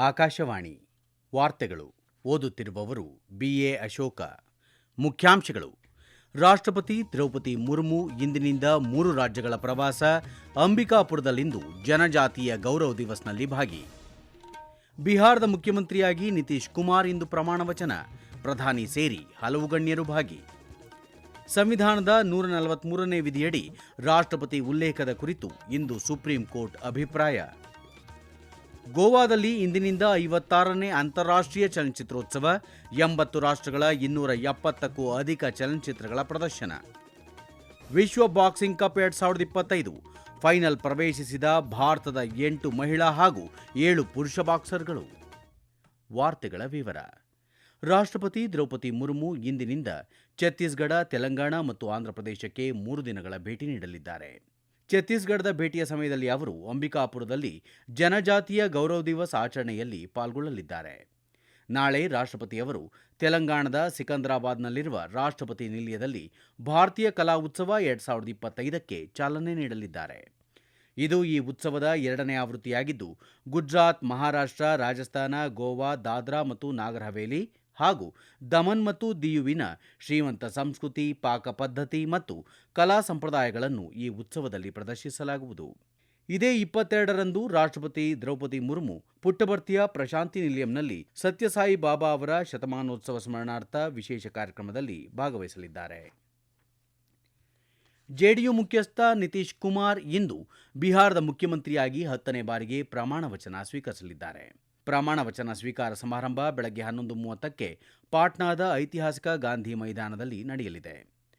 ಆಕಾಶವಾಣಿ ವಾರ್ತೆಗಳು ಓದುತ್ತಿರುವವರು ಬಿಎ ಅಶೋಕ. ಮುಖ್ಯಾಂಶಗಳು. ರಾಷ್ಟ್ರಪತಿ ದ್ರೌಪದಿ ಮುರ್ಮು ಇಂದಿನಿಂದ ಮೂರು ರಾಜ್ಯಗಳ ಪ್ರವಾಸ ಅಂಬಿಕಾಪುರದಲ್ಲಿಂದು ಜನಜಾತಿಯ ಗೌರವ ದಿವಸ್ನಲ್ಲಿ ಭಾಗಿ. ಬಿಹಾರದ ಮುಖ್ಯಮಂತ್ರಿಯಾಗಿ ನಿತೀಶ್ ಕುಮಾರ್ ಇಂದು ಪ್ರಮಾಣವಚನ ಪ್ರಧಾನಿ ಸೇರಿ ಹಲವು ಗಣ್ಯರು ಭಾಗಿ. ಸಂವಿಧಾನದ ನೂರ ನಲವತ್ಮೂರನೇ ವಿಧಿಯಡಿ ರಾಷ್ಟ್ರಪತಿ ಉಲ್ಲೇಖದ ಕುರಿತು ಇಂದು ಸುಪ್ರೀಂ ಕೋರ್ಟ್ ಅಭಿಪ್ರಾಯ. ಗೋವಾದಲ್ಲಿ ಇಂದಿನಿಂದ ಐವತ್ತಾರನೇ ಅಂತಾರಾಷ್ಟ್ರೀಯ ಚಲನಚಿತ್ರೋತ್ಸವ, ಎಂಬತ್ತು ರಾಷ್ಟ್ರಗಳ ಇನ್ನೂರ ಎಪ್ಪತ್ತಕ್ಕೂ ಅಧಿಕ ಚಲನಚಿತ್ರಗಳ ಪ್ರದರ್ಶನ. ವಿಶ್ವ ಬಾಕ್ಸಿಂಗ್ ಕಪ್ ಎರಡ್ ಸಾವಿರದ ಇಪ್ಪತ್ತೈದು, ಫೈನಲ್ ಪ್ರವೇಶಿಸಿದ ಭಾರತದ ಎಂಟು ಮಹಿಳಾ ಹಾಗೂ ಏಳು ಪುರುಷ ಬಾಕ್ಸರ್ಗಳು. ವಾರ್ತೆಗಳ ವಿವರ. ರಾಷ್ಟ್ರಪತಿ ದ್ರೌಪದಿ ಮುರ್ಮು ಇಂದಿನಿಂದ ಛತ್ತೀಸ್ಗಢ, ತೆಲಂಗಾಣ ಮತ್ತು ಆಂಧ್ರಪ್ರದೇಶಕ್ಕೆ ಮೂರು ದಿನಗಳ ಭೇಟಿ ನೀಡಲಿದ್ದಾರೆ. ಛತ್ತೀಸ್ಗಢದ ಭೇಟಿಯ ಸಮಯದಲ್ಲಿ ಅವರು ಅಂಬಿಕಾಪುರದಲ್ಲಿ ಜನಜಾತಿಯ ಗೌರವ ದಿವಸ್ ಆಚರಣೆಯಲ್ಲಿ ಪಾಲ್ಗೊಳ್ಳಲಿದ್ದಾರೆ. ನಾಳೆ ರಾಷ್ಟ್ರಪತಿಯವರು ತೆಲಂಗಾಣದ ಸಿಕಂದರಾಬಾದ್ನಲ್ಲಿರುವ ರಾಷ್ಟ್ರಪತಿ ನಿಲಯದಲ್ಲಿ ಭಾರತೀಯ ಕಲಾ ಉತ್ಸವ ಎರಡ್ ಸಾವಿರದ ಇಪ್ಪತ್ತೈದಕ್ಕೆ ಚಾಲನೆ ನೀಡಲಿದ್ದಾರೆ. ಇದು ಈ ಉತ್ಸವದ ಎರಡನೇ ಆವೃತ್ತಿಯಾಗಿದ್ದು, ಗುಜರಾತ್, ಮಹಾರಾಷ್ಟ್ರ, ರಾಜಸ್ಥಾನ, ಗೋವಾ, ದಾದ್ರಾ ಮತ್ತು ನಾಗರ್ ಹವೇಲಿ ಹಾಗೂ ದಮನ್ ಮತ್ತು ದಿಯುವಿನ ಶ್ರೀಮಂತ ಸಂಸ್ಕೃತಿ, ಪಾಕ ಪದ್ಧತಿ ಮತ್ತು ಕಲಾ ಸಂಪ್ರದಾಯಗಳನ್ನು ಈ ಉತ್ಸವದಲ್ಲಿ ಪ್ರದರ್ಶಿಸಲಾಗುವುದು. ಇದೇ ಇಪ್ಪತ್ತೆರಡರಂದು ರಾಷ್ಟ್ರಪತಿ ದ್ರೌಪದಿ ಮುರ್ಮು ಪುಟ್ಟಭರ್ತಿಯ ಪ್ರಶಾಂತಿ ನಿಲಯಂನಲ್ಲಿ ಸತ್ಯಸಾಯಿ ಬಾಬಾ ಅವರ ಶತಮಾನೋತ್ಸವ ಸ್ಮರಣಾರ್ಥ ವಿಶೇಷ ಕಾರ್ಯಕ್ರಮದಲ್ಲಿ ಭಾಗವಹಿಸಲಿದ್ದಾರೆ. ಜೆಡಿಯು ಮುಖ್ಯಸ್ಥ ನಿತೀಶ್ ಕುಮಾರ್ ಇಂದು ಬಿಹಾರದ ಮುಖ್ಯಮಂತ್ರಿಯಾಗಿ ಹತ್ತನೇ ಬಾರಿಗೆ ಪ್ರಮಾಣ ವಚನ ಸ್ವೀಕರಿಸಲಿದ್ದಾರೆ. ಪ್ರಮಾಣ ವಚನ ಸ್ವೀಕಾರ ಸಮಾರಂಭ ಬೆಳಗ್ಗೆ ಹನ್ನೊಂದು ಮೂವತ್ತಕ್ಕೆ ಪಾಟ್ನಾದ ಐತಿಹಾಸಿಕ ಗಾಂಧಿ ಮೈದಾನದಲ್ಲಿ ನಡೆಯಲಿದೆ.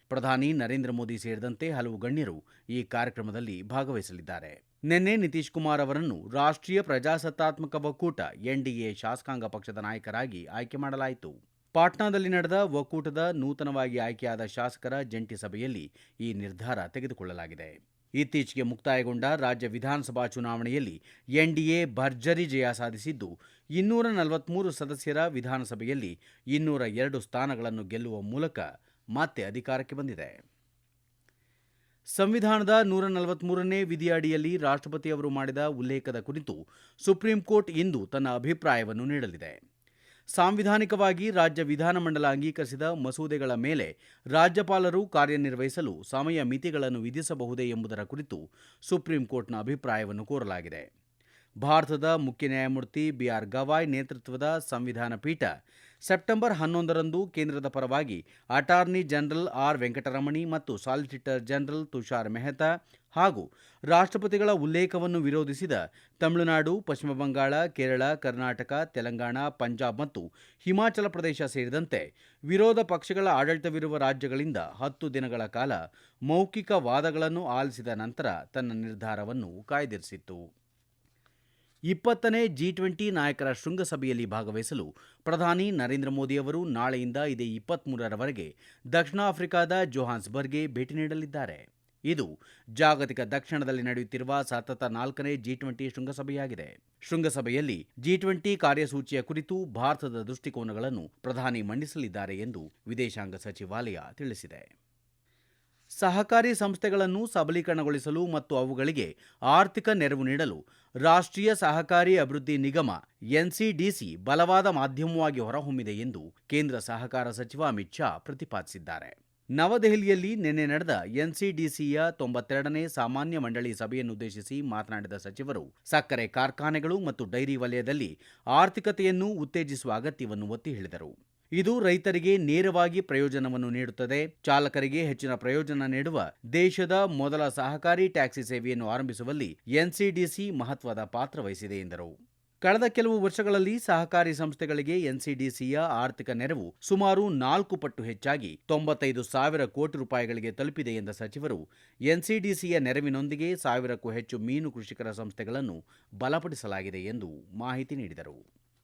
ಪ್ರಧಾನಿ ನರೇಂದ್ರ ಮೋದಿ ಸೇರಿದಂತೆ ಹಲವು ಗಣ್ಯರು ಈ ಕಾರ್ಯಕ್ರಮದಲ್ಲಿ ಭಾಗವಹಿಸಲಿದ್ದಾರೆ. ನಿನ್ನೆ ನಿತೀಶ್ ಕುಮಾರ್ ಅವರನ್ನು ರಾಷ್ಟ್ರೀಯ ಪ್ರಜಾಸತ್ತಾತ್ಮಕ ಒಕ್ಕೂಟ ಎನ್ಡಿಎ ಶಾಸಕಾಂಗ ಪಕ್ಷದ ನಾಯಕರಾಗಿ ಆಯ್ಕೆ ಮಾಡಲಾಯಿತು. ಪಾಟ್ನಾದಲ್ಲಿ ನಡೆದ ಒಕ್ಕೂಟದ ನೂತನವಾಗಿ ಆಯ್ಕೆಯಾದ ಶಾಸಕರ ಜಂಟಿ ಸಭೆಯಲ್ಲಿ ಈ ನಿರ್ಧಾರ ತೆಗೆದುಕೊಳ್ಳಲಾಗಿದೆ. ಇತ್ತೀಚೆಗೆ ಮುಕ್ತಾಯಗೊಂಡ ರಾಜ್ಯ ವಿಧಾನಸಭಾ ಚುನಾವಣೆಯಲ್ಲಿ ಎನ್ಡಿಎ ಭರ್ಜರಿ ಜಯ ಸಾಧಿಸಿದ್ದು, ಇನ್ನೂರ ನಲವತ್ಮೂರು ಸದಸ್ಯರ ವಿಧಾನಸಭೆಯಲ್ಲಿ ಇನ್ನೂರ ಎರಡು ಸ್ಥಾನಗಳನ್ನು ಗೆಲ್ಲುವ ಮೂಲಕ ಮತ್ತೆ ಅಧಿಕಾರಕ್ಕೆ ಬಂದಿದೆ. ಸಂವಿಧಾನದ ನೂರ ನಲವತ್ಮೂರನೇ ವಿಧಿಯಡಿಯಲ್ಲಿ ರಾಷ್ಟ್ರಪತಿಯವರು ಮಾಡಿದ ಉಲ್ಲೇಖದ ಕುರಿತು ಸುಪ್ರೀಂ ಕೋರ್ಟ್ ಇಂದು ತನ್ನ ಅಭಿಪ್ರಾಯವನ್ನು ನೀಡಲಿದೆ. ಸಾಂವಿಧಾನಿಕವಾಗಿ ರಾಜ್ಯ ವಿಧಾನಮಂಡಲ ಅಂಗೀಕರಿಸಿದ ಮಸೂದೆಗಳ ಮೇಲೆ ರಾಜ್ಯಪಾಲರು ಕಾರ್ಯನಿರ್ವಹಿಸಲು ಸಮಯ ಮಿತಿಗಳನ್ನು ವಿಧಿಸಬಹುದೇ ಎಂಬುದರ ಕುರಿತು ಸುಪ್ರೀಂ ಕೋರ್ಟ್ನ ಅಭಿಪ್ರಾಯವನ್ನು ಕೋರಲಾಗಿದೆ. ಭಾರತದ ಮುಖ್ಯ ನ್ಯಾಯಮೂರ್ತಿ ಬಿಆರ್ ಗವಾಯ್ ನೇತೃತ್ವದ ಸಂವಿಧಾನ ಪೀಠ ಸೆಪ್ಟೆಂಬರ್ ಹನ್ನೊಂದರಂದು ಕೇಂದ್ರದ ಪರವಾಗಿ ಅಟಾರ್ನಿ ಜನರಲ್ ಆರ್. ವೆಂಕಟರಮಣಿ ಮತ್ತು ಸಾಲಿಸಿಟರ್ ಜನರಲ್ ತುಷಾರ್ ಮೆಹ್ತಾ ಹಾಗೂ ರಾಷ್ಟ್ರಪತಿಗಳ ಉಲ್ಲೇಖವನ್ನು ವಿರೋಧಿಸಿದ ತಮಿಳುನಾಡು, ಪಶ್ಚಿಮ ಬಂಗಾಳ, ಕೇರಳ, ಕರ್ನಾಟಕ, ತೆಲಂಗಾಣ, ಪಂಜಾಬ್ ಮತ್ತು ಹಿಮಾಚಲ ಪ್ರದೇಶ ಸೇರಿದಂತೆ ವಿರೋಧ ಪಕ್ಷಗಳ ಆಡಳಿತವಿರುವ ರಾಜ್ಯಗಳಿಂದ ಹತ್ತು ದಿನಗಳ ಕಾಲ ಮೌಖಿಕ ವಾದಗಳನ್ನು ಆಲಿಸಿದ ನಂತರ ತನ್ನ ನಿರ್ಧಾರವನ್ನು ಕಾಯ್ದಿರಿಸಿತ್ತು. ಇಪ್ಪತ್ತನೇ ಜಿ ಟ್ವೆಂಟಿ ನಾಯಕರ ಶೃಂಗಸಭೆಯಲ್ಲಿ ಭಾಗವಹಿಸಲು ಪ್ರಧಾನಿ ನರೇಂದ್ರ ಮೋದಿ ಅವರು ನಾಳೆಯಿಂದ ಇದೇ ಇಪ್ಪತ್ತ್ಮೂರರವರೆಗೆ ದಕ್ಷಿಣ ಆಫ್ರಿಕಾದ ಜೋಹಾನ್ಸ್ಬರ್ಗ್ಗೆ ಭೇಟಿ ನೀಡಲಿದ್ದಾರೆ. ಇದು ಜಾಗತಿಕ ದಕ್ಷಿಣದಲ್ಲಿ ನಡೆಯುತ್ತಿರುವ ಸತತ ನಾಲ್ಕನೇ ಜಿ ಟ್ವೆಂಟಿ ಶೃಂಗಸಭೆಯಾಗಿದೆ. ಶೃಂಗಸಭೆಯಲ್ಲಿ ಜಿ ಟ್ವೆಂಟಿ ಕಾರ್ಯಸೂಚಿಯ ಕುರಿತು ಭಾರತದ ದೃಷ್ಟಿಕೋನಗಳನ್ನು ಪ್ರಧಾನಿ ಮಂಡಿಸಲಿದ್ದಾರೆ ಎಂದು ವಿದೇಶಾಂಗ ಸಚಿವಾಲಯ ತಿಳಿಸಿದೆ. ಸಹಕಾರಿ ಸಂಸ್ಥೆಗಳನ್ನು ಸಬಲೀಕರಣಗೊಳಿಸಲು ಮತ್ತು ಅವುಗಳಿಗೆ ಆರ್ಥಿಕ ನೆರವು ನೀಡಲು ರಾಷ್ಟ್ರೀಯ ಸಹಕಾರಿ ಅಭಿವೃದ್ಧಿ ನಿಗಮ ಎನ್ಸಿಡಿಸಿ ಬಲವಾದ ಮಾಧ್ಯಮವಾಗಿ ಹೊರಹೊಮ್ಮಿದೆ ಎಂದು ಕೇಂದ್ರ ಸಹಕಾರ ಸಚಿವ ಅಮಿತ್ ಶಾ ಪ್ರತಿಪಾದಿಸಿದ್ದಾರೆ. ನವದೆಹಲಿಯಲ್ಲಿ ನಿನ್ನೆ ನಡೆದ ಎನ್ಸಿಡಿಸಿಯ ತೊಂಬತ್ತೆರಡನೇ ಸಾಮಾನ್ಯ ಮಂಡಳಿ ಸಭೆಯನ್ನುದ್ದೇಶಿಸಿ ಮಾತನಾಡಿದ ಸಚಿವರು, ಸಕ್ಕರೆ ಕಾರ್ಖಾನೆಗಳು ಮತ್ತು ಡೈರಿ ವಲಯದಲ್ಲಿ ಆರ್ಥಿಕತೆಯನ್ನು ಉತ್ತೇಜಿಸುವ ಅಗತ್ಯವನ್ನು ಒತ್ತಿ ಹೇಳಿದರು. ಇದು ರೈತರಿಗೆ ನೇರವಾಗಿ ಪ್ರಯೋಜನವನ್ನು ನೀಡುತ್ತದೆ. ಚಾಲಕರಿಗೆ ಹೆಚ್ಚಿನ ಪ್ರಯೋಜನ ನೀಡುವ ದೇಶದ ಮೊದಲ ಸಹಕಾರಿ ಟ್ಯಾಕ್ಸಿ ಸೇವೆಯನ್ನು ಆರಂಭಿಸುವಲ್ಲಿ ಎನ್ಸಿಡಿಸಿ ಮಹತ್ವದ ಪಾತ್ರ ವಹಿಸಿದೆ ಎಂದರು. ಕಳೆದ ಕೆಲವು ವರ್ಷಗಳಲ್ಲಿ ಸಹಕಾರಿ ಸಂಸ್ಥೆಗಳಿಗೆ ಎನ್ಸಿಡಿಸಿಯ ಆರ್ಥಿಕ ನೆರವು ಸುಮಾರು ನಾಲ್ಕು ಪಟ್ಟು ಹೆಚ್ಚಾಗಿ ತೊಂಬತ್ತೈದು ಸಾವಿರ ಕೋಟಿ ರೂಪಾಯಿಗಳಿಗೆ ತಲುಪಿದೆ ಎಂದ ಸಚಿವರು, ಎನ್ಸಿಡಿಸಿಯ ನೆರವಿನೊಂದಿಗೆ ಸಾವಿರಕ್ಕೂ ಹೆಚ್ಚು ಮೀನು ಕೃಷಿಕರ ಸಂಸ್ಥೆಗಳನ್ನು ಬಲಪಡಿಸಲಾಗಿದೆ ಎಂದು ಮಾಹಿತಿ ನೀಡಿದರು.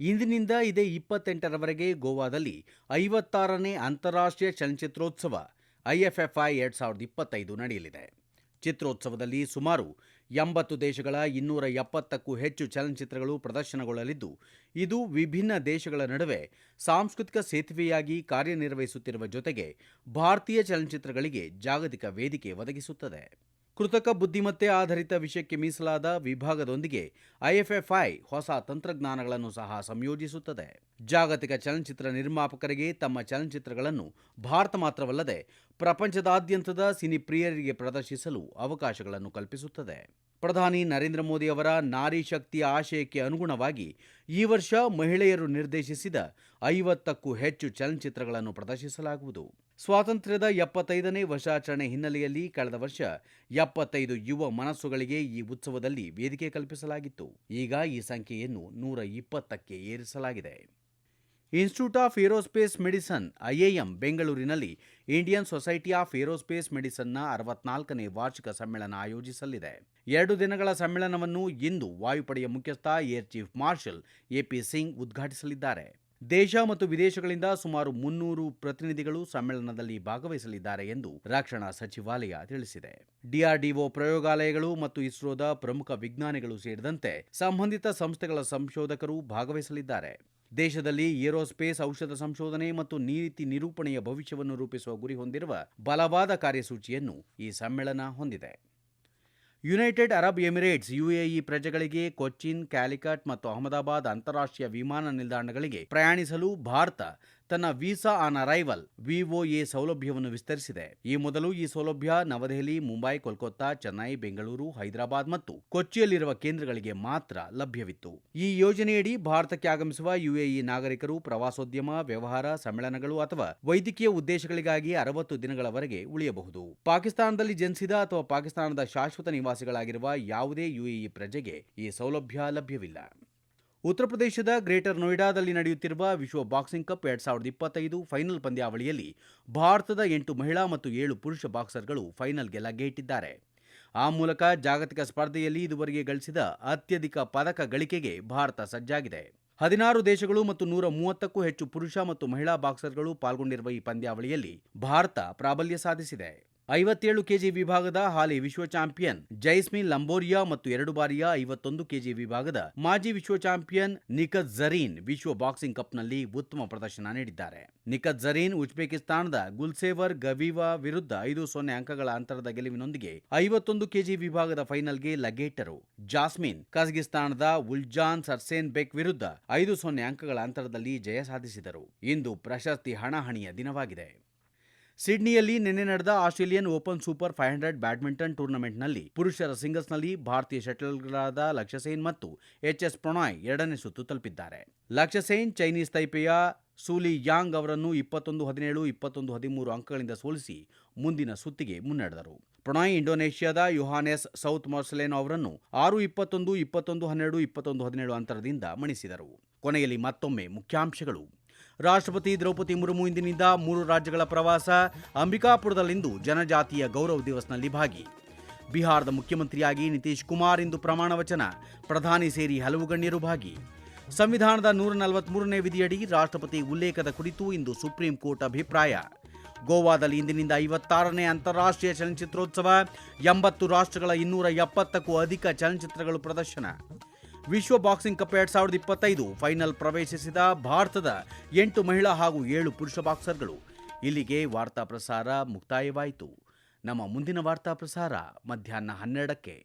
ಇಂದಿನಿಂದ ಇದೇ ಇಪ್ಪತ್ತೆಂಟರವರೆಗೆ ಗೋವಾದಲ್ಲಿ ಐವತ್ತಾರನೇ ಅಂತಾರಾಷ್ಟ್ರೀಯ ಚಲನಚಿತ್ರೋತ್ಸವ ಐಎಫ್ಎಫ್ಐ ಎರಡ್ ಸಾವಿರದ ಇಪ್ಪತ್ತೈದು ನಡೆಯಲಿದೆ. ಚಿತ್ರೋತ್ಸವದಲ್ಲಿ ಸುಮಾರು ಎಂಬತ್ತು ದೇಶಗಳ ಇನ್ನೂರ ಎಪ್ಪತ್ತಕ್ಕೂ ಹೆಚ್ಚು ಚಲನಚಿತ್ರಗಳು ಪ್ರದರ್ಶನಗೊಳ್ಳಲಿದ್ದು, ಇದು ವಿಭಿನ್ನ ದೇಶಗಳ ನಡುವೆ ಸಾಂಸ್ಕೃತಿಕ ಸೇತುವೆಯಾಗಿ ಕಾರ್ಯನಿರ್ವಹಿಸುತ್ತಿರುವ ಜೊತೆಗೆ ಭಾರತೀಯ ಚಲನಚಿತ್ರಗಳಿಗೆ ಜಾಗತಿಕ ವೇದಿಕೆ ಒದಗಿಸುತ್ತದೆ. ಕೃತಕ ಬುದ್ಧಿಮತ್ತೆ ಆಧಾರಿತ ವಿಷಯಕ್ಕೆ ಮೀಸಲಾದ ವಿಭಾಗದೊಂದಿಗೆ ಐಎಫ್ಎಫ್ಐ ಹೊಸ ತಂತ್ರಜ್ಞಾನಗಳನ್ನು ಸಹ ಸಂಯೋಜಿಸುತ್ತದೆ. ಜಾಗತಿಕ ಚಲನಚಿತ್ರ ನಿರ್ಮಾಪಕರಿಗೆ ತಮ್ಮ ಚಲನಚಿತ್ರಗಳನ್ನು ಭಾರತ ಮಾತ್ರವಲ್ಲದೆ ಪ್ರಪಂಚದಾದ್ಯಂತದ ಸಿನಿ ಪ್ರಿಯರಿಗೆ ಪ್ರದರ್ಶಿಸಲು ಅವಕಾಶಗಳನ್ನು ಕಲ್ಪಿಸುತ್ತದೆ. ಪ್ರಧಾನಿ ನರೇಂದ್ರ ಮೋದಿ ಅವರ ನಾರಿ ಶಕ್ತಿಯ ಆಶಯಕ್ಕೆ ಅನುಗುಣವಾಗಿ ಈ ವರ್ಷ ಮಹಿಳೆಯರು ನಿರ್ದೇಶಿಸಿದ ಐವತ್ತಕ್ಕೂ ಹೆಚ್ಚು ಚಲನಚಿತ್ರಗಳನ್ನು ಪ್ರದರ್ಶಿಸಲಾಗುವುದು. ಸ್ವಾತಂತ್ರ್ಯದ ಎಪ್ಪತ್ತೈದನೇ ವರ್ಷಾಚರಣೆ ಹಿನ್ನೆಲೆಯಲ್ಲಿ ಕಳೆದ ವರ್ಷ ಎಪ್ಪತ್ತೈದು ಯುವ ಮನಸ್ಸುಗಳಿಗೆ ಈ ಉತ್ಸವದಲ್ಲಿ ವೇದಿಕೆ ಕಲ್ಪಿಸಲಾಗಿತ್ತು. ಈಗ ಈ ಸಂಖ್ಯೆಯನ್ನು ನೂರ ಇಪ್ಪತ್ತಕ್ಕೆ ಏರಿಸಲಾಗಿದೆ. Institute of aerospace medicine IAM ಬೆಂಗಳೂರಿನಲ್ಲಿ ಇಂಡಿಯನ್ ಸೊಸೈಟಿ ಆಫ್ ಏರೋಸ್ಪೇಸ್ ಮೆಡಿಸನ್ನ ಅರವತ್ನಾಲ್ಕನೇ ವಾರ್ಷಿಕ ಸಮ್ಮೇಳನ ಆಯೋಜಿಸಲಿದೆ. ಎರಡು ದಿನಗಳ ಸಮ್ಮೇಳನವನ್ನು ಇಂದು ವಾಯುಪಡೆಯ ಮುಖ್ಯಸ್ಥ air chief marshal AP Singh ಉದ್ಘಾಟಿಸಲಿದ್ದಾರೆ. ದೇಶ ಮತ್ತು ವಿದೇಶಗಳಿಂದ ಸುಮಾರು ಮುನ್ನೂರು ಪ್ರತಿನಿಧಿಗಳು ಸಮ್ಮೇಳನದಲ್ಲಿ ಭಾಗವಹಿಸಲಿದ್ದಾರೆ ಎಂದು ರಕ್ಷಣಾ ಸಚಿವಾಲಯ ತಿಳಿಸಿದೆ. ಡಿಆರ್ಡಿಒ ಪ್ರಯೋಗಾಲಯಗಳು ಮತ್ತು ಇಸ್ರೋದ ಪ್ರಮುಖ ವಿಜ್ಞಾನಿಗಳು ಸೇರಿದಂತೆ ಸಂಬಂಧಿತ ಸಂಸ್ಥೆಗಳ ಸಂಶೋಧಕರು ಭಾಗವಹಿಸಲಿದ್ದಾರೆ. ದೇಶದಲ್ಲಿ ಏರೋಸ್ಪೇಸ್ ಔಷಧ ಸಂಶೋಧನೆ ಮತ್ತು ನೀತಿ ನಿರೂಪಣೆಯ ಭವಿಷ್ಯವನ್ನು ರೂಪಿಸುವ ಗುರಿ ಹೊಂದಿರುವ ಬಲವಾದ ಕಾರ್ಯಸೂಚಿಯನ್ನು ಈ ಸಮ್ಮೇಳನ ಹೊಂದಿದೆ. ಯುನೈಟೆಡ್ ಅರಬ್ ಎಮಿರೇಟ್ಸ್ ಯುಎಇ ಪ್ರಜೆಗಳಿಗೆ ಕೊಚ್ಚಿನ್ ಕ್ಯಾಲಿಕಟ್ ಮತ್ತು ಅಹಮದಾಬಾದ್ ಅಂತಾರಾಷ್ಟ್ರೀಯ ವಿಮಾನ ನಿಲ್ದಾಣಗಳಿಗೆ ಪ್ರಯಾಣಿಸಲು ಭಾರತ ತನ್ನ ವೀಸಾ ಆನ್ ಅರೈವಲ್ ವಿಒಎ ಸೌಲಭ್ಯವನ್ನು ವಿಸ್ತರಿಸಿದೆ. ಈ ಮೊದಲು ಈ ಸೌಲಭ್ಯ ನವದೆಹಲಿ, ಮುಂಬೈ, ಕೋಲ್ಕತ್ತಾ, ಚೆನ್ನೈ, ಬೆಂಗಳೂರು, ಹೈದರಾಬಾದ್ ಮತ್ತು ಕೊಚ್ಚಿಯಲ್ಲಿರುವ ಕೇಂದ್ರಗಳಿಗೆ ಮಾತ್ರ ಲಭ್ಯವಿತ್ತು. ಈ ಯೋಜನೆಯಡಿ ಭಾರತಕ್ಕೆ ಆಗಮಿಸುವ ಯುಎಇ ನಾಗರಿಕರು ಪ್ರವಾಸೋದ್ಯಮ, ವ್ಯವಹಾರ, ಸಮ್ಮೇಳನಗಳು ಅಥವಾ ವೈದ್ಯಕೀಯ ಉದ್ದೇಶಗಳಿಗಾಗಿ ಅರವತ್ತು ದಿನಗಳವರೆಗೆ ಉಳಿಯಬಹುದು. ಪಾಕಿಸ್ತಾನದಲ್ಲಿ ಜನಿಸಿದ ಅಥವಾ ಪಾಕಿಸ್ತಾನದ ಶಾಶ್ವತ ನಿವಾಸಿಗಳಾಗಿರುವ ಯಾವುದೇ ಯುಎಇ ಪ್ರಜೆಗೆ ಈ ಸೌಲಭ್ಯ ಲಭ್ಯವಿಲ್ಲ. ಉತ್ತರ ಪ್ರದೇಶದ ಗ್ರೇಟರ್ ನೋಯ್ಡಾದಲ್ಲಿ ನಡೆಯುತ್ತಿರುವ ವಿಶ್ವ ಬಾಕ್ಸಿಂಗ್ ಕಪ್ ಎರಡ್ ಸಾವಿರದ ಇಪ್ಪತ್ತೈದು ಫೈನಲ್ ಪಂದ್ಯಾವಳಿಯಲ್ಲಿ ಭಾರತದ ಎಂಟು ಮಹಿಳಾ ಮತ್ತು ಏಳು ಪುರುಷ ಬಾಕ್ಸರ್ಗಳು ಫೈನಲ್ಗೆ ಲಗ್ಗೆಯಿಟ್ಟಿದ್ದಾರೆ. ಆ ಮೂಲಕ ಜಾಗತಿಕ ಸ್ಪರ್ಧೆಯಲ್ಲಿ ಇದುವರೆಗೆ ಗಳಿಸಿದ ಅತ್ಯಧಿಕ ಪದಕ ಗಳಿಕೆಗೆ ಭಾರತ ಸಜ್ಜಾಗಿದೆ. ಹದಿನಾರು ದೇಶಗಳು ಮತ್ತು ನೂರ ಮೂವತ್ತಕ್ಕೂ ಹೆಚ್ಚು ಪುರುಷ ಮತ್ತು ಮಹಿಳಾ ಬಾಕ್ಸರ್ಗಳು ಪಾಲ್ಗೊಂಡಿರುವ ಈ ಪಂದ್ಯಾವಳಿಯಲ್ಲಿ ಭಾರತ ಪ್ರಾಬಲ್ಯ ಸಾಧಿಸಿದೆ. ಐವತ್ತೇಳು ಕೆಜಿ ವಿಭಾಗದ ಹಾಲಿ ವಿಶ್ವ ಚಾಂಪಿಯನ್ ಜೈಸ್ಮಿನ್ ಲಂಬೋರಿಯಾ ಮತ್ತು ಎರಡು ಬಾರಿಯ ಐವತ್ತೊಂದು ಕೆಜಿ ವಿಭಾಗದ ಮಾಜಿ ವಿಶ್ವ ಚಾಂಪಿಯನ್ ನಿಖತ್ ಜರೀನ್ ವಿಶ್ವ ಬಾಕ್ಸಿಂಗ್ ಕಪ್ನಲ್ಲಿ ಉತ್ತಮ ಪ್ರದರ್ಶನ ನೀಡಿದ್ದಾರೆ. ನಿಖತ್ ಜರೀನ್ ಉಜ್ಬೇಕಿಸ್ತಾನದ ಗುಲ್ಸೇವರ್ ಗವಿವಾ ವಿರುದ್ಧ ಐದು ಸೊನ್ನೆ ಅಂಕಗಳ ಅಂತರದ ಗೆಲುವಿನೊಂದಿಗೆ ಐವತ್ತೊಂದು ಕೆಜಿ ವಿಭಾಗದ ಫೈನಲ್ಗೆ ಲಗ್ಗೆಟ್ಟರು ಜಾಸ್ಮಿನ್ ಕಜಗಿಸ್ತಾನದ ಉಲ್ಜಾನ್ ಸರ್ಸೇನ್ ಬೆಕ್ ವಿರುದ್ಧ ಐದು ಸೊನ್ನೆ ಅಂಕಗಳ ಅಂತರದಲ್ಲಿ ಜಯ ಸಾಧಿಸಿದರು. ಇಂದು ಪ್ರಶಸ್ತಿ ಹಣಾಹಣಿಯ ದಿನವಾಗಿದೆ. ಸಿಡ್ನಿಯಲ್ಲಿ ನಿನ್ನೆ ನಡೆದ Australian open super five hundred badminton ಟೂರ್ನಮೆಂಟ್ನಲ್ಲಿ ಪುರುಷರ ಸಿಂಗಲ್ಸ್ನಲ್ಲಿ ಭಾರತೀಯ ಶಟಲ್ಗಳಾದ ಲಕ್ಷ್ಯ ಸೇನ್ ಮತ್ತು ಎಚ್ ಎಸ್ ಪ್ರಣಾಯ್ ಎರಡನೇ ಸುತ್ತು ತಲುಪಿದ್ದಾರೆ. ಲಕ್ಷ್ಯ ಸೇನ್ ಚೈನೀಸ್ ತೈಪೆಯ ಸೂಲಿ ಯಾಂಗ್ ಅವರನ್ನು ಇಪ್ಪತ್ತೊಂದು ಹದಿನೇಳು, ಇಪ್ಪತ್ತೊಂದು ಹದಿಮೂರು ಅಂಕಗಳಿಂದ ಸೋಲಿಸಿ ಮುಂದಿನ ಸುತ್ತಿಗೆ ಮುನ್ನಡೆದರು. ಪ್ರಣಾಯ್ ಇಂಡೋನೇಷ್ಯಾದ ಯುಹಾನೆಸ್ ಸೌತ್ ಮಾರ್ಸೆಲೇನ್ ಅವರನ್ನು ಆರು, ಇಪ್ಪತ್ತೊಂದು ಇಪ್ಪತ್ತೊಂದು, ಹನ್ನೆರಡು, ಇಪ್ಪತ್ತೊಂದು, ಹದಿನೇಳು ಅಂತರದಿಂದ ಮಣಿಸಿದರು. ಕೊನೆಯಲ್ಲಿ ಮತ್ತೊಮ್ಮೆ ಮುಖ್ಯಾಂಶಗಳು. ರಾಷ್ಟ್ರಪತಿ ದ್ರೌಪದಿ ಮುರ್ಮು ಇಂದಿನಿಂದ ಮೂರು ರಾಜ್ಯಗಳ ಪ್ರವಾಸ, ಅಂಬಿಕಾಪುರದಲ್ಲಿಂದು ಜನಜಾತಿಯ ಗೌರವ ದಿವಸ್ನಲ್ಲಿ ಭಾಗಿ. ಬಿಹಾರದ ಮುಖ್ಯಮಂತ್ರಿಯಾಗಿ ನಿತೀಶ್ ಕುಮಾರ್ ಇಂದು ಪ್ರಮಾಣ ವಚನ, ಪ್ರಧಾನಿ ಸೇರಿ ಹಲವು ಗಣ್ಯರು ಭಾಗಿ. ಸಂವಿಧಾನದ ನೂರ ನಲವತ್ಮೂರನೇ ವಿಧಿಯಡಿ ರಾಷ್ಟ್ರಪತಿ ಉಲ್ಲೇಖದ ಕುರಿತು ಇಂದು ಸುಪ್ರೀಂ ಕೋರ್ಟ್ ಅಭಿಪ್ರಾಯ. ಗೋವಾದಲ್ಲಿ ಇಂದಿನಿಂದ ಐವತ್ತಾರನೇ ಅಂತಾರಾಷ್ಟ್ರೀಯ ಚಲನಚಿತ್ರೋತ್ಸವ, ಎಂಬತ್ತು ರಾಷ್ಟ್ರಗಳ ಇನ್ನೂರ ಎಪ್ಪತ್ತಕ್ಕೂ ಅಧಿಕ ಚಲನಚಿತ್ರಗಳು ಪ್ರದರ್ಶನ. ವಿಶ್ವ ಬಾಕ್ಸಿಂಗ್ ಕಪ್ ಎರಡ್ ಸಾವಿರದ ಇಪ್ಪತ್ತೈದು ಫೈನಲ್ ಪ್ರವೇಶಿಸಿದ ಭಾರತದ ಎಂಟು ಮಹಿಳಾ ಹಾಗೂ ಏಳು ಪುರುಷ ಬಾಕ್ಸರ್ಗಳು. ಇಲ್ಲಿಗೆ ವಾರ್ತಾ ಪ್ರಸಾರ ಮುಕ್ತಾಯವಾಯಿತು. ನಮ್ಮ ಮುಂದಿನ ವಾರ್ತಾ ಪ್ರಸಾರ ಮಧ್ಯಾಹ್ನ ಹನ್ನೆರಡಕ್ಕೆ.